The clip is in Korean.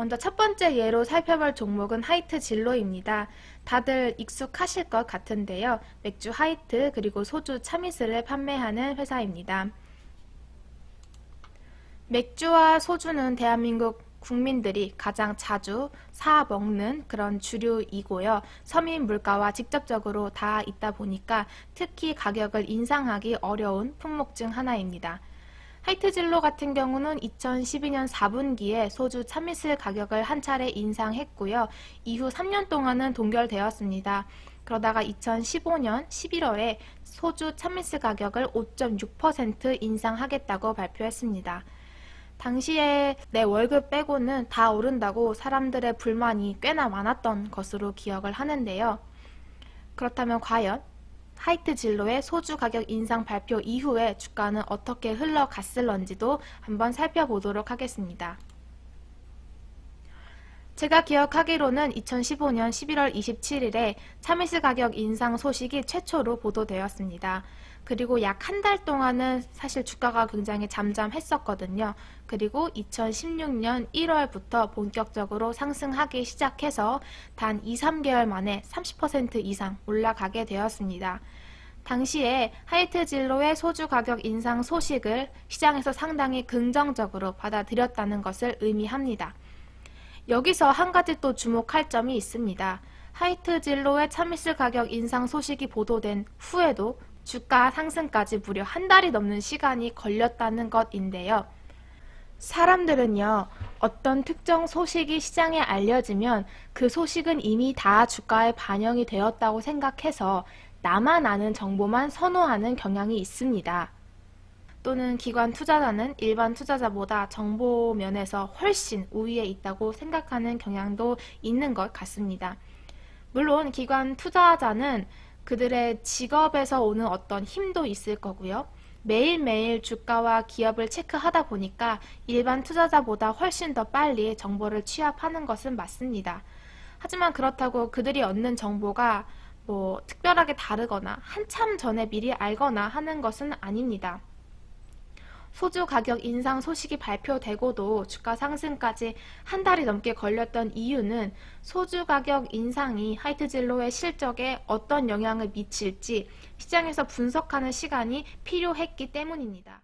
먼저 첫 번째 예로 살펴볼 종목은 하이트 진로입니다. 다들 익숙하실 것 같은데요. 맥주 하이트 그리고 소주 차미스를 판매하는 회사입니다. 맥주와 소주는 대한민국 국민들이 가장 자주 사 먹는 그런 주류이고요. 서민 물가와 직접적으로 닿아 있다 보니까 특히 가격을 인상하기 어려운 품목 중 하나입니다. 하이트진로 같은 경우는 2012년 4분기에 소주 참이슬 가격을 한 차례 인상했고요. 이후 3년 동안은 동결되었습니다. 그러다가 2015년 11월에 소주 참이슬 가격을 5.6% 인상하겠다고 발표했습니다. 당시에 내 월급 빼고는 다 오른다고 사람들의 불만이 꽤나 많았던 것으로 기억을 하는데요. 그렇다면 과연 하이트 진로의 소주 가격 인상 발표 이후에 주가는 어떻게 흘러갔을런지도 한번 살펴보도록 하겠습니다. 제가 기억하기로는 2015년 11월 27일에 참이슬 가격 인상 소식이 최초로 보도되었습니다. 그리고 약 한 달 동안은 사실 주가가 굉장히 잠잠했었거든요. 그리고 2016년 1월부터 본격적으로 상승하기 시작해서 단 2, 3개월 만에 30% 이상 올라가게 되었습니다. 당시에 하이트 진로의 소주 가격 인상 소식을 시장에서 상당히 긍정적으로 받아들였다는 것을 의미합니다. 여기서 한 가지 또 주목할 점이 있습니다. 하이트 진로의 참이슬 가격 인상 소식이 보도된 후에도 주가 상승까지 무려 한 달이 넘는 시간이 걸렸다는 것인데요. 사람들은요, 어떤 특정 소식이 시장에 알려지면 그 소식은 이미 다 주가에 반영이 되었다고 생각해서 나만 아는 정보만 선호하는 경향이 있습니다. 또는 기관 투자자는 일반 투자자보다 정보 면에서 훨씬 우위에 있다고 생각하는 경향도 있는 것 같습니다. 물론 기관 투자자는 그들의 직업에서 오는 어떤 힘도 있을 거고요. 매일매일 주가와 기업을 체크하다 보니까 일반 투자자보다 훨씬 더 빨리 정보를 취합하는 것은 맞습니다. 하지만 그렇다고 그들이 얻는 정보가 뭐 특별하게 다르거나 한참 전에 미리 알거나 하는 것은 아닙니다. 소주 가격 인상 소식이 발표되고도 주가 상승까지 한 달이 넘게 걸렸던 이유는 소주 가격 인상이 하이트진로의 실적에 어떤 영향을 미칠지 시장에서 분석하는 시간이 필요했기 때문입니다.